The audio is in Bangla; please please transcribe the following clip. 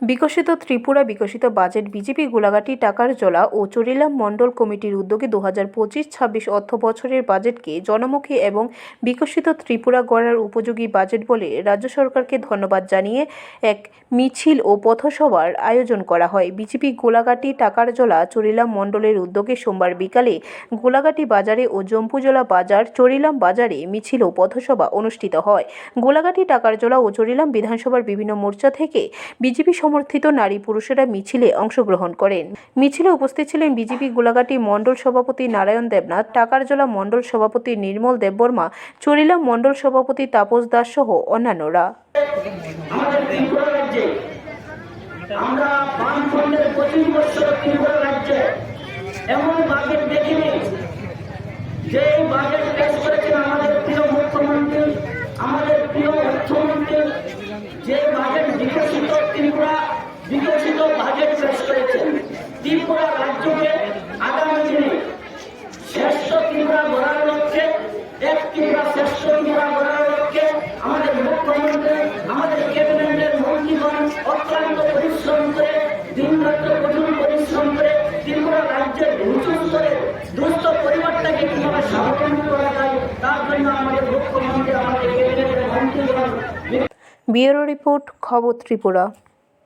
বিকশিত ত্রিপুরা, বিকশিত বাজেট, বিজেপি গোলাঘাটি, টাকার জলা ও চরিলাম মণ্ডল কমিটির উদ্যোগে দু হাজার পঁচিশ, ছাব্বিশ অর্থ বছরের বাজেটকে জনমুখী এবং বিকশিত ত্রিপুরা গড়ার উপযোগী বাজেট বলে রাজ্য সরকারকে ধন্যবাদ জানিয়ে এক মিছিল ও পথসভার আয়োজন করা হয়। বিজেপি গোলাঘাটি, টাকার জলা, চরিলাম মণ্ডলের উদ্যোগে সোমবার বিকালে গোলাঘাটি বাজারে ও জম্পুজলা বাজার, চরিলাম বাজারে মিছিল ও পথসভা অনুষ্ঠিত হয়। গোলাঘাটি টাকারজলা ও চরিলাম বিধানসভার বিভিন্ন মোর্চা থেকে বিজেপি সমর্থিত নারী পুরুষেরা মিছিলে অংশগ্রহণ করেন। মিছিলে উপস্থিত ছিলেন বিজেপি গোলাঘাটি মণ্ডল সভাপতি নারায়ণ দেবনাথ, টাকারজলা মণ্ডল সভাপতি নির্মল দেববর্মা চরিলাম মণ্ডল সভাপতি তাপস দাস সহ অন্যান্যরা। আমাদের প্রিয় মুখ্যমন্ত্রী, আমাদের প্রিয় অর্থমন্ত্রী যে বাজেট বিকশিত ত্রিপুরা বিকশিত বাজেট পেশ করেছেন ত্রিপুরা রাজ্যকে আগামী দিনে শ্রেষ্ঠ ত্রিপুরা গড়ার লক্ষ্যে এক ত্রিপুরা শ্রেষ্ঠ ত্রিপুরা গড়ার লক্ষ্যে আমাদের মুখ্যমন্ত্রী আমাদের ক্যাবিনেটের মন্ত্রীগণ অক্লান্ত পরিশ্রম করে দিনরাত্র পরিশ্রম করে ত্রিপুরা রাজ্যের উঁচু স্তরে দুস্থ পরিবারটাকে কীভাবে করা যায়, তার জন্য আমাদের মুখ্যমন্ত্রী আমাদের ব্যুরো রিপোর্ট, খবর ত্রিপুরা।